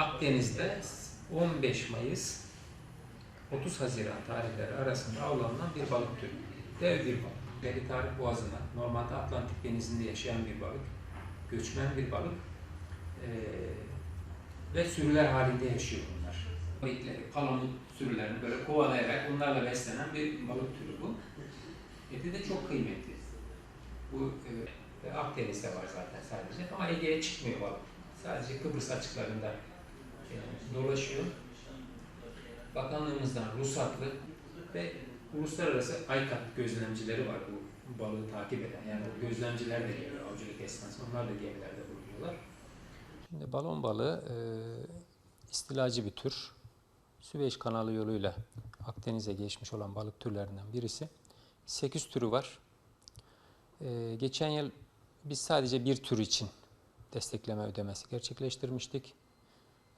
Akdeniz'de 15 Mayıs 30 Haziran tarihleri arasında avlanan bir balık türü. Dev bir balık. Tarih Boğazı'na, normalde Atlantik Denizi'nde yaşayan bir balık. Göçmen bir balık. Ee, ve sürüler halinde yaşıyor bunlar. Balıkları, palamut sürülerini böyle kovalayarak onlarla beslenen bir balık türü bu. Eti de çok kıymetli. Bu e, Akdeniz'de var zaten sadece ama Ege'ye çıkmıyor balık. Sadece Kıbrıs açıklarında dolaşıyor. Bakanlığımızdan ruhsatlı ve uluslararası ICAT gözlemcileri var bu balığı takip eden. Yani bu gözlemciler de geliyor avcılık esnasında. Onlar da gemilerde bulunuyorlar. Şimdi balon balığı e, istilacı bir tür. Süveyş kanalı yoluyla Akdeniz'e geçmiş olan balık türlerinden birisi. 8 türü var. E, geçen yıl biz sadece bir tür için destekleme ödemesi gerçekleştirmiştik.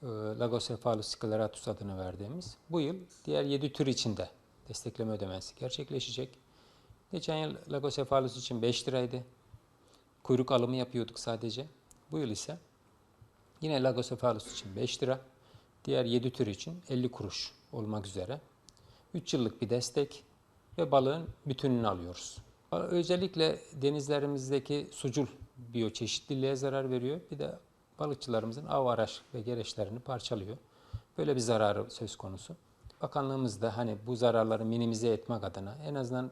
E, Lagocephalus scleratus adını verdiğimiz. Bu yıl diğer 7 tür için de destekleme ödemesi gerçekleşecek. Geçen yıl Lagocephalus için 5 liraydı. Kuyruk alımı yapıyorduk sadece. Bu yıl ise yine Lagocephalus için 5 lira. Diğer 7 tür için 50 kuruş olmak üzere. 3 yıllık bir destek ve balığın bütününü alıyoruz. Özellikle denizlerimizdeki sucul biyoçeşitliliğe zarar veriyor. Bir de balıkçılarımızın av araç ve gereçlerini parçalıyor. Böyle bir zararı söz konusu. Bakanlığımız da hani bu zararları minimize etmek adına en azından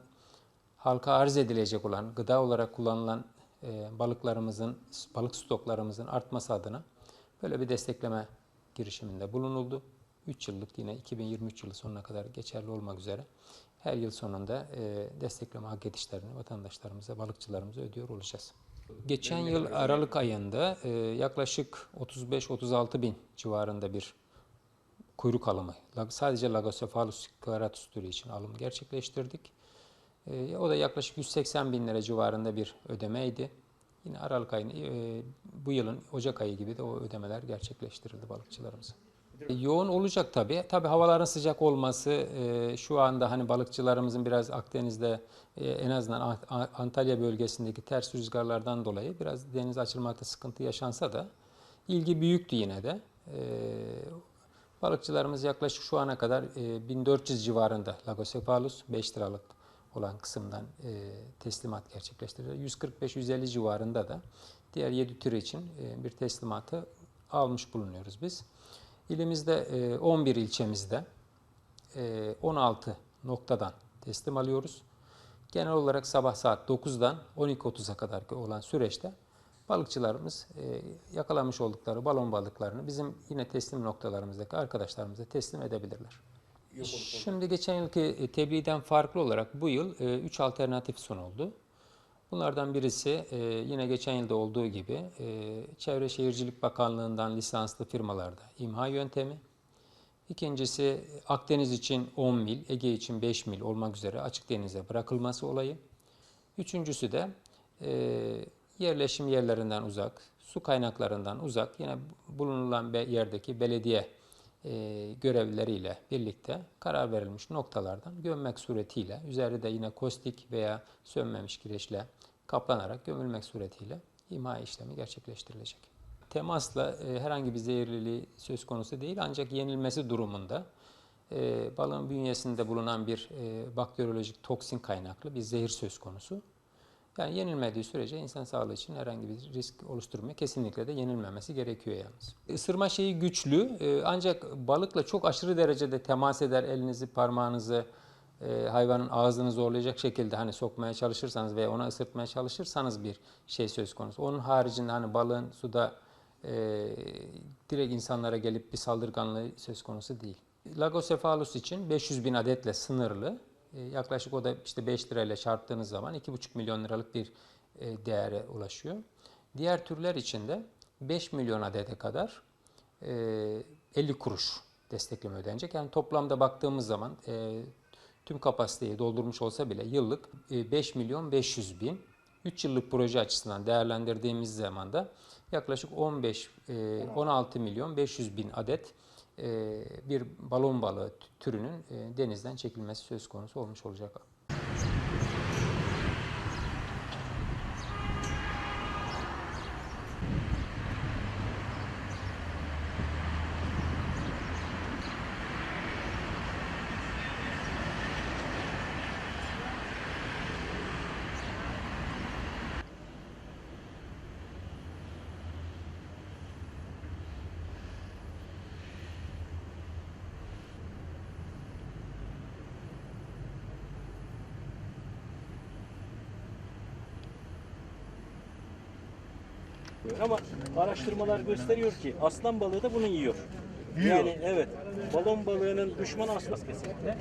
halka arz edilecek olan gıda olarak kullanılan e, balıklarımızın, balık stoklarımızın artması adına böyle bir destekleme girişiminde bulunuldu. 3 yıllık yine 2023 yılı sonuna kadar geçerli olmak üzere her yıl sonunda e, destekleme hak edişlerini vatandaşlarımıza, balıkçılarımıza ödüyor olacağız. Geçen yıl Aralık ayında e, yaklaşık 35-36 bin civarında bir kuyruk alımı, sadece Lagocephalus scleratus türü için alım gerçekleştirdik. E, o da yaklaşık 180 bin lira civarında bir ödemeydi. Yine Aralık ayı, e, bu yılın Ocak ayı gibi de o ödemeler gerçekleştirildi balıkçılarımıza. Yoğun olacak tabii. Tabii havaların sıcak olması, e, şu anda hani balıkçılarımızın biraz Akdeniz'de e, en azından Antalya bölgesindeki ters rüzgarlardan dolayı biraz deniz açılmakta sıkıntı yaşansa da ilgi büyüktü yine de. E, balıkçılarımız yaklaşık şu ana kadar e, 1400 civarında Lagocephalus 5 liralık olan kısımdan teslimat gerçekleştirdi. 145-150 civarında da diğer 7 tür için bir teslimatı almış bulunuyoruz biz. İlimizde e, 11 ilçemizde e, 16 noktadan teslim alıyoruz. Genel olarak sabah saat 9'dan 12.30'a kadar olan süreçte balıkçılarımız e, yakalamış oldukları balon balıklarını bizim yine teslim noktalarımızdaki arkadaşlarımıza teslim edebilirler. Şimdi geçen yılki e, tebliğden farklı olarak bu yıl 3 alternatif sunuldu. Bunlardan birisi e, yine geçen yılda olduğu gibi e, Çevre Şehircilik Bakanlığı'ndan lisanslı firmalarda imha yöntemi. İkincisi Akdeniz için 10 mil, Ege için 5 mil olmak üzere açık denize bırakılması olayı. Üçüncüsü de e, yerleşim yerlerinden uzak, su kaynaklarından uzak yine bulunulan yerdeki belediye e, görevlileriyle birlikte karar verilmiş noktalardan gömmek suretiyle üzeri de yine kostik veya sönmemiş kireçle kaplanarak gömülmek suretiyle imha işlemi gerçekleştirilecek. Temasla e, herhangi bir zehirliliği söz konusu değil ancak yenilmesi durumunda e, balığın bünyesinde bulunan bir e, bakteriyolojik toksin kaynaklı bir zehir söz konusu. Yani yenilmediği sürece insan sağlığı için herhangi bir risk oluşturmuyor. Kesinlikle de yenilmemesi gerekiyor yalnız. Isırma şeyi güçlü e, ancak balıkla çok aşırı derecede temas eder elinizi, parmağınızı e, hayvanın ağzını zorlayacak şekilde hani sokmaya çalışırsanız veya ona ısırtmaya çalışırsanız bir şey söz konusu. Onun haricinde hani balığın suda e, direkt insanlara gelip bir saldırganlığı söz konusu değil. Lagocephalus için 500 bin adetle sınırlı. E, yaklaşık o da işte 5 lirayla çarptığınız zaman 2,5 milyon liralık bir e, değere ulaşıyor. Diğer türler için de 5 milyon adete kadar e, 50 kuruş destekleme ödenecek. Yani toplamda baktığımız zaman e, tüm kapasiteyi doldurmuş olsa bile yıllık e, 5 milyon 500 bin 3 yıllık proje açısından değerlendirdiğimiz zaman da yaklaşık 15 e, 16 milyon 500 bin adet e, bir balon balığı türünün e, denizden çekilmesi söz konusu olmuş olacak. Ama araştırmalar gösteriyor ki aslan balığı da bunu yiyor. Yani evet balon balığının düşmanı aslan kesinlikle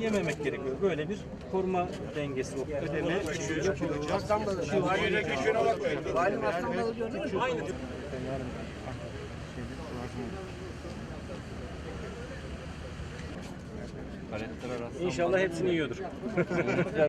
yememek gerekiyor. Böyle bir koruma dengesi, ödeme yapılacak. Aynı İnşallah hepsini yiyordur.